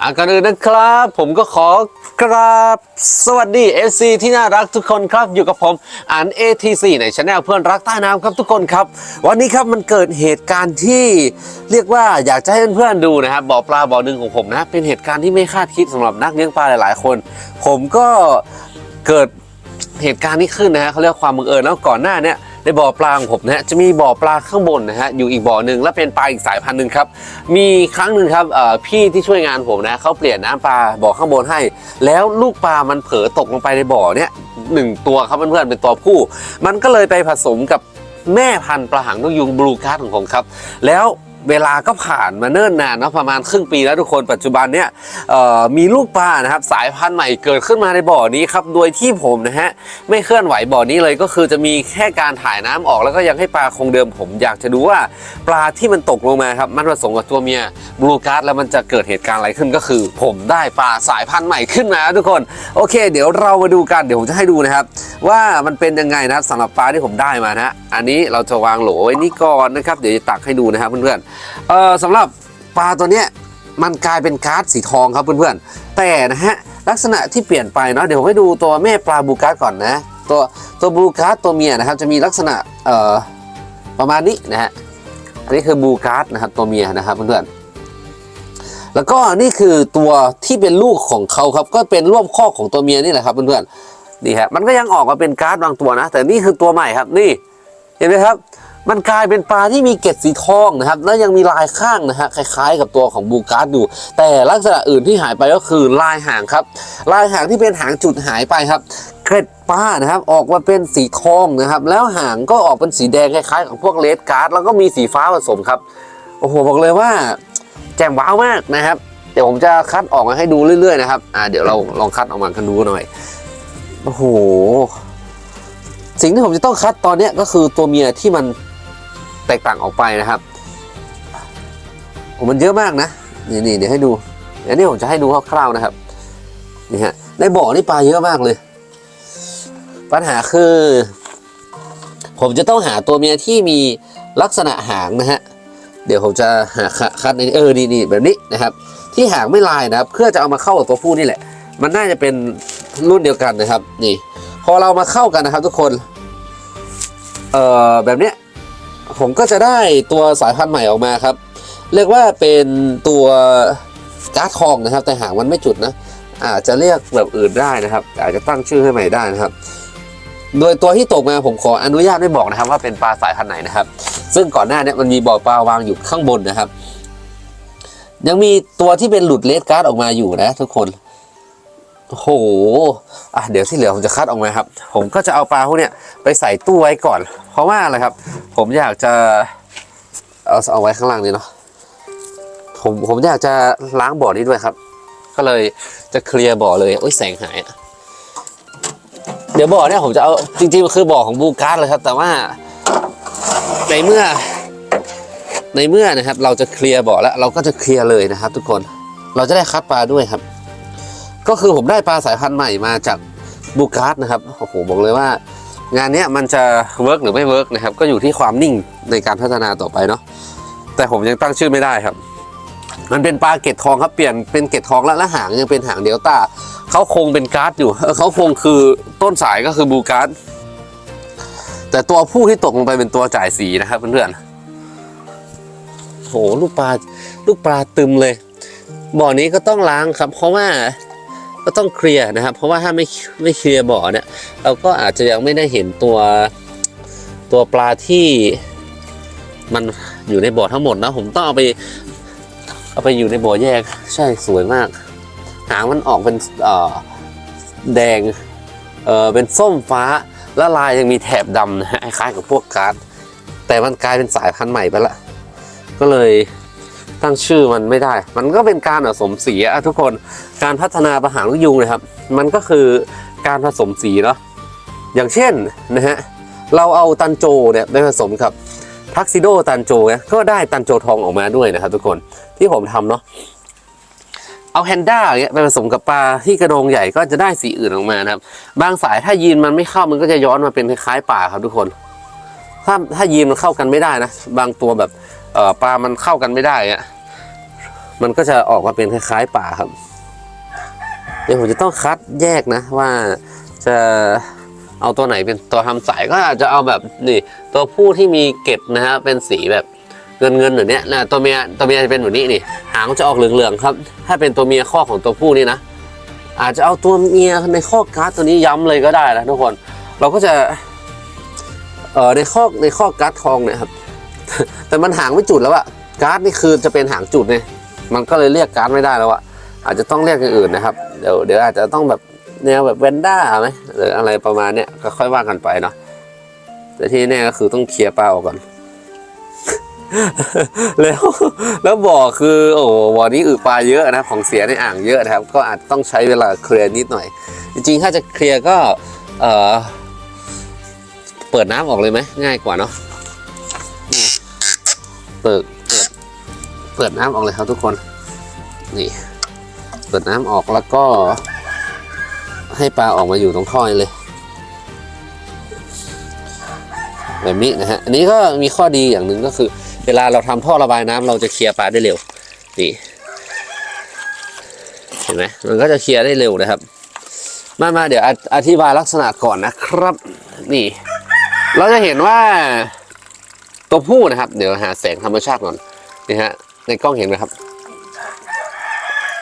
อะก่อนอื่นนะครับ ผมก็ขอกราบ สวัสดี FC ที่น่ารักทุกคนครับอยู่กับผมอ่าน ATC ในช anel เพื่อนรักใต้น้ำครับทุกคนครับ วันนี้ครับมันเกิดเหตุการณ์ที่เรียกว่าอยากจะให้เพื่อนๆดูนะครับบ่อปลาบ่อหนึ่งของผมนะเป็นเหตุการณ์ที่ไม่คาดคิดสำหรับนักเลี้ยงปลาหลาย ๆ คน ผมก็เกิดเหตุการณ์นี้ขึ้นนะฮะเขาเรียกความบังเอิญแล้วก่อนหน้าเนี้ย ในบ่อปลาของผมนะฮะจะมีบ่อปลาข้างบนนะฮะอยู่อีกบ่อหนึ่งและเป็นปลาอีกสายพันธุ์หนึ่งครับมีครั้งหนึ่งครับพี่ที่ช่วยงานผมนะเขาเปลี่ยนน้ำปลาบ่อข้างบนให้ แล้วลูกปลามันเผลอตกลงไปในบ่อเนี้ยหนึ่งตัวครับเพื่อนๆเป็นตัวผู้ มันก็เลยไปผสมกับแม่พันธุ์ปลาหางนกยุงบลูการ์ดของผมครับ แล้ว เวลาก็ผ่านมาเนิ่นนานเนาะประมาณครึ่งปีแล้วทุกคนปัจจุบันเนี่ยมีลูกปลานะครับสายพันธุ์ใหม่เกิดขึ้นมาในบ่อนี้ครับโดยที่ผมนะฮะไม่เคลื่อนไหวบ่อนี้เลยก็คือจะมีแค่การถ่ายน้ำออกแล้วก็ยังให้ปลาคงเดิมผมอยากจะดูว่าปลาที่มันตกลงมาครับมันผสมกับตัวเมียบลูการ์ดแล้วมันจะเกิดเหตุการณ์อะไรขึ้นก็คือ ผมได้ปลาสายพันธุ์ใหม่ขึ้นมาทุกคนโอเค เดี๋ยวเรามาดูกันเดี๋ยวผมจะให้ดูนะครับว่ามันเป็นยังไงนะครับสำหรับปลาที่ผมได้มานะฮะอันนี้เราจะวางโหลไว้นี่ก่อนนะครับเดี๋ยวจะตักให้ดูนะครับเพื่อนๆเอ่อสำหรับปลาตัวเนี้ยมันกลายเป็นการ์ดสีทองครับเพื่อนๆ แต่นะฮะลักษณะที่เปลี่ยนไปเนาะเดี๋ยวผมให้ดูตัวแม่ปลาบูการ์ดก่อนนะ ตัวตัวบูการ์ดตัวเมียนะครับจะมีลักษณะเอ่อประมาณนี้นะฮะอันนี้คือบูการ์ดนะครับตัวเมียนะครับเพื่อนๆแล้วก็นี่คือตัวที่เป็นลูกของเขาครับก็เป็นร่วมข้อของตัวเมียนี่แหละครับเพื่อนๆนี่ฮะมันก็ยังออกมาเป็นการ์ดบางตัวนะ แต่นี่คือตัวใหม่ครับนี่เห็นไหมครับ มันกลายเป็นปลาที่มีเกล็ดสีทองนะครับ แล้วยังมีลายข้างนะฮะคล้ายๆ กับตัวของบูการ์ดอยู่ แต่ลักษณะอื่นที่หายไปก็คือลายหางครับ ลายหางที่เป็นหางจุดหายไปครับเกล็ดปลานะครับออกมาเป็นสีทองนะครับ แล้วหางก็ออกเป็นสีแดงคล้ายๆกับพวกเลดการ์ดแล้วก็มีสีฟ้าผสมครับโอ้โหบอกเลยว่า แจ่มว้าวมากนะครับ เดี๋ยวผมจะคัดออกมาให้ดูเรื่อยๆนะครับอ่าเดี๋ยวเราลองคัดออกมากันดูหน่อยโอ้โหสิ่งที่ผมจะต้องคัดตอนนี้ก็คือตัวเมียที่มัน แตกต่างออกไปนะครับโอ้มันเยอะมากนะนี่นี่เดี๋ยวให้ดูอันนี้ผมจะให้ดูคร่าวๆนะครับนี่ฮะในบ่อนี่ปลาเยอะมากเลย ปัญหาคือ ผมจะต้องหาตัวเมียที่มีลักษณะหางนะฮะเดี๋ยวผมจะหาคัดคัดในเออนี่นี่แบบนี้นะครับ ที่หางไม่ลายนะครับ เพื่อจะเอามาเข้ากับตัวผู้นี่แหละ มันน่าจะเป็นรุ่นเดียวกันนะครับ นี่ พอเรามาเข้ากันนะครับ ทุกคน เอ่อแบบเนี้ย ผมก็จะได้ตัวสายพันธุ์ใหม่ออกมาครับ เรียกว่าเป็นตัวการ์ดทองนะครับ แต่หางมันไม่จุดนะ อาจจะเรียกแบบอื่นได้นะครับ อาจจะตั้งชื่อให้ใหม่ได้นะครับ โดยตัวที่ตกมาผมขออนุญาตไม่บอกนะครับ ว่าเป็นปลาสายพันธุ์ไหนนะครับ ซึ่งก่อนหน้าเนี้มันมีบ่อปลาวางอยู่ข้างบนนะครับ ยังมีตัวที่เป็นหลุดเลดการ์ดออกมาอยู่นะทุกคน โอ้โหอะเดี๋ยวที่เหลือผมจะคัดออกมาครับ ผมก็จะเอาปลาพวกเนี้ยไปใส่ตู้ไว้ก่อน เพราะว่าอะไรครับ ผมอยากจะเอาเอาไว้ข้างล่างนี้เนาะผมผมอยากจะล้างบ่อนี้ด้วยครับ ก็เลยจะเคลียร์บ่อเลยโอ้ยแสงหายอะเดี๋ยวบ่อเนี่ยผมจะเอาจริงๆมันคือบ่อของบูการ์ดเลยครับ แต่ว่าในเมื่อ ในเมื่อนะครับ เราจะเคลียร์บ่อแล้ว เราก็จะเคลียร์เลยนะครับ ทุกคนเราจะได้คัดปลาด้วยครับ ก็คือผมได้ปลาสายพันธุ์ใหม่มาจากบูการ์ดนะครับโอ้โหบอกเลยว่างานนี้มันจะเวิร์กหรือไม่เวิร์กนะครับ ก็อยู่ที่ความนิ่งในการพัฒนาต่อไปเนาะแต่ผมยังตั้งชื่อไม่ได้ครับ มันเป็นปลาเกตทองครับเปลี่ยนเป็นเกตทองแล้วและหางยังเป็นหางเดลต้าเขาคงเป็นการ์ดอยู่เออเขาคงคือต้นสายก็คือบูการ์ดแต่ตัวผู้ที่ตกลงไปเป็นตัวจ่ายสีนะครับเพื่อนๆโหลูกปลาลูกปลาตึมเลย บ่อนี้ก็ต้องล้างครับ เพราะว่า ก็ต้องเคลียร์นะครับ เพราะว่าถ้าไม่ไม่เคลียร์บ่อเนี่ย เราก็อาจจะยังไม่ได้เห็นตัวตัวปลาที่มันอยู่ในบ่อทั้งหมดนะผมต้องเอาไป เอาไปอยู่ในบ่อแยก ใช่สวยมาก หางมันออกเป็นเอ่อแดงเออเป็นส้มฟ้าและลายยังมีแถบดำนะฮะคล้ายกับพวกการ์ดแต่มันกลายเป็นสายพันธุ์ใหม่ไปละก็เลย ตั้งชื่อมันไม่ได้ มันก็เป็นการผสมสีอะทุกคน การพัฒนาปลาหางลูกยุงนะครับ มันก็คือการผสมสีเนาะ อย่างเช่นนะฮะ เราเอาตันโจเนี่ยไปผสมกับทักซิโดตันโจเนี่ยก็ได้ตันโจทองออกมาด้วยนะครับทุกคน ที่ผมทำเนาะ เอาแพนด้าเงี้ยไปผสมกับปลาที่กระโดงใหญ่ก็จะได้สีอื่นออกมานะครับ บางสายถ้ายีนมันไม่เข้ามันก็จะย้อนมาเป็นคล้ายๆป่าครับทุกคน ถ้าถ้ายีนมันเข้ากันไม่ได้นะ บางตัวแบบ ปลามันเข้ากันไม่ได้อะมันก็จะออกมาเป็นคล้ายๆป่าครับ เดี๋ยวผมจะต้องคัดแยกนะว่าจะเอาตัวไหนเป็นตัวทำสายก็อาจจะเอาแบบนี่ ตัวผู้ที่มีเกล็ดนะฮะเป็นสีแบบเงินเงินๆแบบเนี้ยนะตัวเมียตัวเมียจะเป็นแบบนี้นี่ หางจะออกเหลืองๆครับ ถ้าเป็นตัวเมียข้อของตัวผู้นี่นะอาจจะเอาตัวเมียในข้อการ์ดตัวนี้ย้ำเลยก็ได้นะทุกคน เราก็จะเอ่อในข้อในข้อการ์ดทองเนี่ยครับ แต่มันหางไม่จุดแล้วอะการ์ดนี่คือจะเป็นหางจุดเนี่ยมันก็เลยเรียกการ์ดไม่ได้แล้วอะอาจจะต้องเรียกอย่างอื่นนะครับเดี๋ยวเดี๋ยวอาจจะต้องแบบแนวแบบเวนด้าไหมหรืออะไรประมาณเนี้ยก็ค่อยว่ากันไปเนาะแต่ที่แน่ก็คือต้องเคลียร์เปล่าก่อน แล้วแล้วบ่อคือโอ้บ่อนี้อึปลาเยอะนะของเสียในอ่างเยอะนะครับ ก็อาจต้องใช้เวลาเคลียร์นิดหน่อย จริงๆ ถ้าจะเคลียร์ก็เออเปิดน้ำออกเลยไหมง่ายกว่าเนาะ เปิดเปิดเปิดน้ำออกเลยครับทุกคน นี่ เปิดน้ำออกแล้วก็ ให้ปลาออกมาอยู่ตรงท่อเลย แบบนี้นะฮะ อันนี้ก็มีข้อดีอย่างหนึ่งก็คือ เวลาเราทำท่อระบายน้ำเราจะเคลียร์ปลาได้เร็ว นี่ เห็นไหมมันก็จะเคลียร์ได้เร็วนะครับมามาเดี๋ยวออธิบายลักษณะก่อนนะครับ นี่ เราจะเห็นว่า ตัวผู้นะครับ เดี๋ยวหาแสงธรรมชาติก่อนนี่ฮะในกล้องเห็นไหมครับ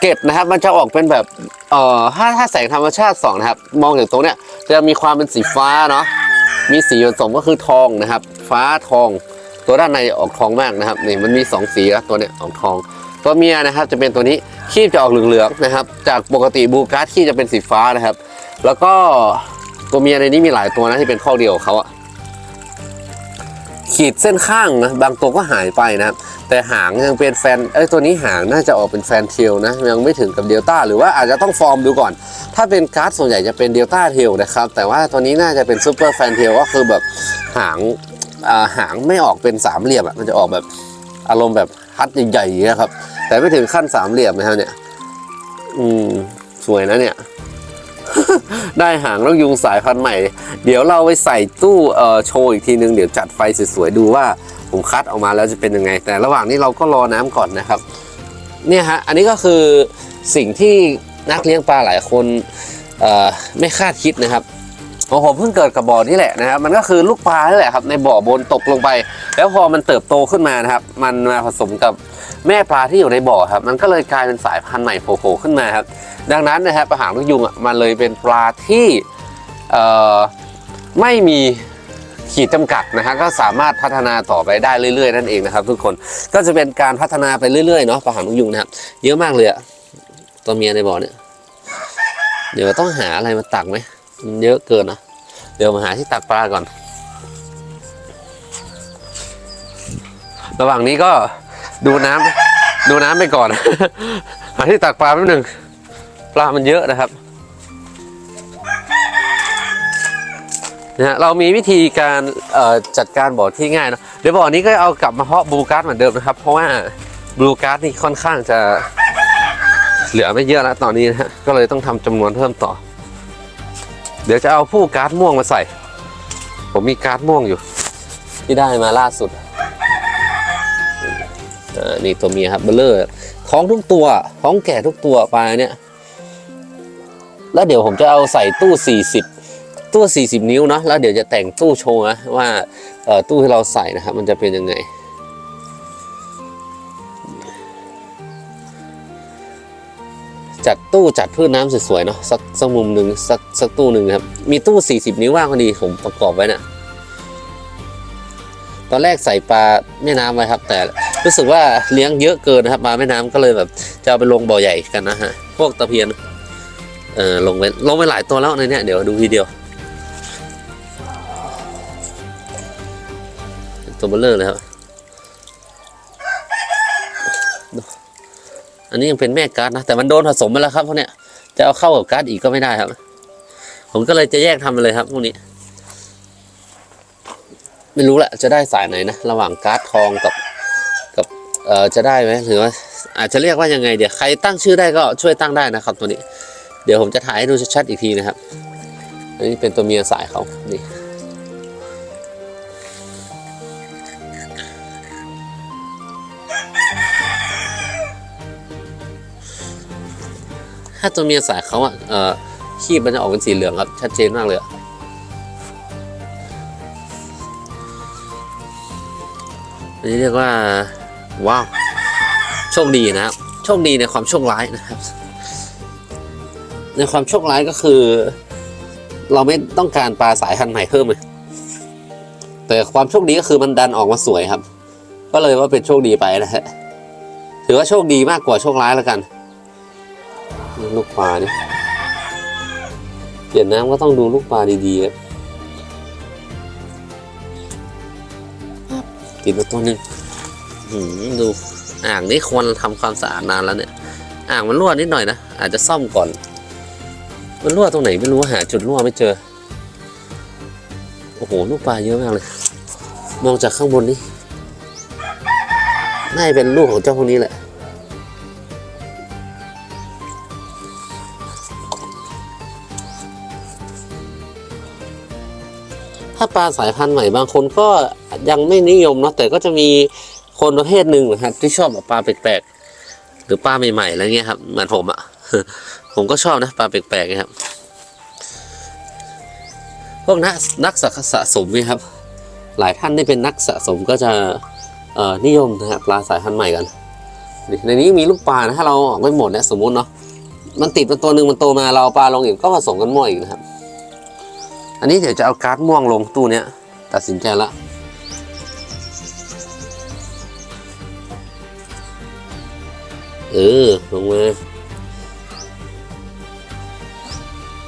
เก็ดนะครับมันจะออกเป็นแบบเอ่อถ้าถ้าแสงธรรมชาติสองนะครับ มองอย่างตรงเนี้ยจะมีความเป็นสีฟ้าเนาะมีสีผสมก็คือทองนะครับ ฟ้าทอง ตัวด้านในออกทองมากนะครับนี่มันมีสองสีนะตัวเนี้ยออกทองตัวเมียนะครับจะเป็นตัวนี้คีบจะออกเหลืองๆนะครับ จากปกติบูการ์ดคีบจะเป็นสีฟ้านะครับ แล้วก็ตัวเมียในนี้มีหลายตัวนะที่เป็นข้อเดียวของเขาอะ ขีดเส้นข้างนะบางตัวก็หายไปนะครับแต่หางยังเป็นแฟนเอ้ตัวนี้หางน่าจะออกเป็นแฟนเทลนะยังไม่ถึงกับเดลต้าหรือว่าอาจจะต้องฟอร์มดูก่อน ถ้าเป็นการ์ดส่วนใหญ่จะเป็นเดลต้าเทลนะครับแต่ว่าตัวนี้น่าจะเป็นซูเปอร์แฟนเทลก็คือแบบหางอ่าหางไม่ออกเป็นสามเหลี่ยมอะมันจะออกแบบอารมณ์แบบฮัดใหญ่ๆอย่างเงี้ยครับแต่ไม่ถึงขั้นสามเหลี่ยมนะครับเนี่ยอืมสวยนะเนี่ย ได้หางนกยุงสายพันธุ์ใหม่ เดี๋ยวเราไปใส่ตู้เอ่อโชว์อีกทีนึง เดี๋ยวจัดไฟสวยๆดูว่าผมคัดออกมาแล้วจะเป็นยังไง แต่ระหว่างนี้เราก็รอน้ำก่อนนะครับ เนี่ยฮะ อันนี้ก็คือสิ่งที่นักเลี้ยงปลาหลายคนไม่คาดคิดนะครับของผมเพิ่งเกิดกับบ่อนี่แหละนะครับ มันก็คือลูกปลานี่แหละครับ ในบ่อบนตกลงไป แล้วพอมันเติบโตขึ้นมานะครับ มันมาผสมกับ แม่ปลาที่อยู่ในบ่อครับ มันก็เลยกลายเป็นสายพันธุ์ใหม่โผล่ขึ้นมาครับ ดังนั้นนะครับปลาหางนกยุงอะมันเลยเป็นปลาที่ไม่มีขีดจำกัดนะฮะก็สามารถพัฒนาต่อไปได้เรื่อยๆนั่นเองนะครับทุกคนก็จะเป็นการพัฒนาไปเรื่อยๆเนาะปลาหางนกยุงนะครับเยอะมากเลยอะตัวเมียในบ่อเนี่ยเดี๋ยวต้องหาอะไรมาตักไหมมันเยอะเกินนะเดี๋ยวมาหาที่ตักปลาก่อน ระหว่างนี้ก็ ดูน้ำดูน้ำไปก่อน หาที่ตักปลาแป๊บหนึงปลามันเยอะนะครับนะฮะเรามีวิธีการจัดการบ่อที่ง่ายนะเดี๋ยวบ่อนี้ก็เอากลับมาเพาะบลูการ์ดเหมือนเดิมนะครับ เพราะว่าบลูการ์ดนี่ค่อนข้างจะเหลือไม่เยอะแล้วตอนนี้นะฮะก็เลยต้องทำจำนวนเพิ่มต่อ เดี๋ยวจะเอาผู้การ์ดม่วงมาใส่ ผมมีการ์ดม่วงอยู่ ที่ได้มาล่าสุด นี่ตัวเมียครับเบลเลอร์ท้องทุกตัวท้องแก่ทุกตัวปลาเนี่ย แล้วเดี๋ยวผมจะเอาใส่ตู้ 40 ตู้ 40 นิ้วเนาะแล้วเดี๋ยวจะแต่งตู้โชว์นะว่าตู้ที่เราใส่นะครับ มันจะเป็นยังไงจัดตู้จัดพืชน้ำสวยๆเนาะสักสักมุมหนึ่งสักสักตู้หนึ่งครับ มีตู้ 40 นิ้วว่างพอดีผมประกอบไว้นะ่ะ ตอนแรกใส่ปลาแม่น้ำไว้ครับ แต่ รู้สึกว่าเลี้ยงเยอะเกินนะครับปลาแม่น้ำก็เลยแบบจะเอาไปลงบ่อใหญ่กันนะฮะพวกตะเพียนเออลงไปลงไปหลายตัวแล้วในเนี้ยเดี๋ยวดูทีเดียว ตัวเบลเลอร์เลยครับอันนี้ยังเป็นแม่การ์ดนะแต่มันโดนผสมไปแล้วครับพวกเนี้ยจะเอาเข้ากับการ์ดอีกก็ไม่ได้ครับ ผมก็เลยจะแยกทำไปเลยครับพวกนี้ไม่รู้แหละจะได้สายไหนนะ ระหว่างการ์ดทองกับ เอ่อจะได้ไหมหรือว่าอาจจะเรียกว่ายังไงเดี๋ยวใครตั้งชื่อได้ก็ช่วยตั้งได้นะครับ ตัวนี้ เดี๋ยวผมจะถ่ายให้ดูชัดๆอีกทีนะครับอันนี้เป็นตัวเมียสายเขานี่ถ้าตัวเมียสายเขาอะเอ่อขี้มันจะออกเป็นสีเหลืองครับ ชัดเจนมากเลยอะอันนี้เรียกว่า ว้าวโชคดีนะครับโชคดีในความโชคร้ายนะครับ ในความโชคร้ายก็คือ เราไม่ต้องการปลาสายพันธุ์ใหม่เพิ่มเลยแต่ความโชคดีก็คือมันดันออกมาสวยครับ ก็เลยว่าเป็นโชคดีไปนะฮะถือว่าโชคดีมากกว่าโชคร้ายแล้วกันนี่ลูกปลานี่เปลี่ยนน้ำก็ต้องดูลูกปลาดีๆครับติดมาตัวหนึ่ง หืมดูอ่างนี้ควรทำความสะอาดนานแล้วเนี่ย อ่างมันรั่วนิดหน่อยนะ อาจจะซ่อมก่อน มันรั่วตรงไหนไม่รู้หาจุดรั่วไม่เจอ โอ้โหลูกปลาเยอะมากเลย มองจากข้างบนนี่น่าจะเป็นลูกของเจ้าพวกนี้แหละถ้าปลาสายพันธุ์ใหม่บางคนก็ยังไม่นิยมเนาะแต่ก็จะมี คนประเภทหนึ่งนะครับ ที่ชอบแบบปลาแปลกๆหรือปลาใหม่ๆอะไรเงี้ยครับเหมือนผมอะผมก็ชอบนะปลาแปลกๆนะครับ พวกนักนักสะสมนี่ครับ หลายท่านที่เป็นนักสะสมก็จะนิยมนะครับปลาสายพันธุ์ใหม่กันในนี้มีลูกปลานะถ้าเราออกไม่หมดนี่ยสมมุติเนาะมันติดมาตัวหนึ่งมันโตมาเราเอาปลาลงอีกก็ผสมกันมั่วอีกนะครับ อันนี้เดี๋ยวจะเอาการ์ดม่วงลงตู้เนี้ยตัดสินใจละ เออลงมา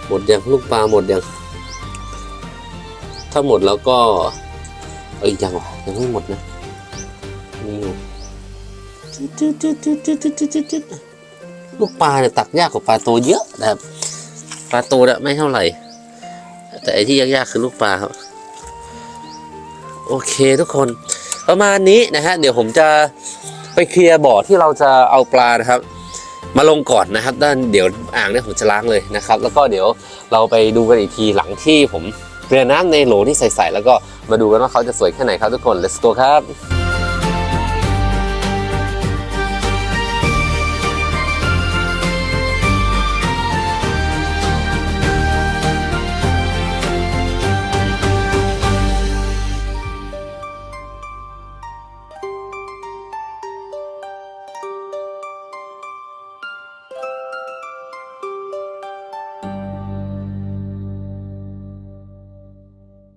หมดยังลูกปลาหมดยังถ้าหมดแล้วก็ เอ้ยยังวะยังไม่หมดนะนี่อยู่ลูกปลาเนี่ยตักยากกว่าปลาโตเยอะนะครับปลาโตเนี่ยไม่เท่าไหร่ แต่ไอที่ยากๆคือลูกปลาครับโอเคทุกคน ประมาณนี้นะฮะเดี๋ยวผมจะ ไปเคลียร์บ่อที่เราจะเอาปลานะครับ มาลงก่อนนะครับด้านเดี๋ยวอ่างเนี่ยผมจะล้างเลยนะครับ แล้วก็เดี๋ยวเราไปดูกันอีกทีหลังที่ผมเปลี่ยนน้ำในโหลที่ใส่ๆแล้วก็มาดูกันว่าเขาจะสวยแค่ไหนครับทุกคน let's go ครับ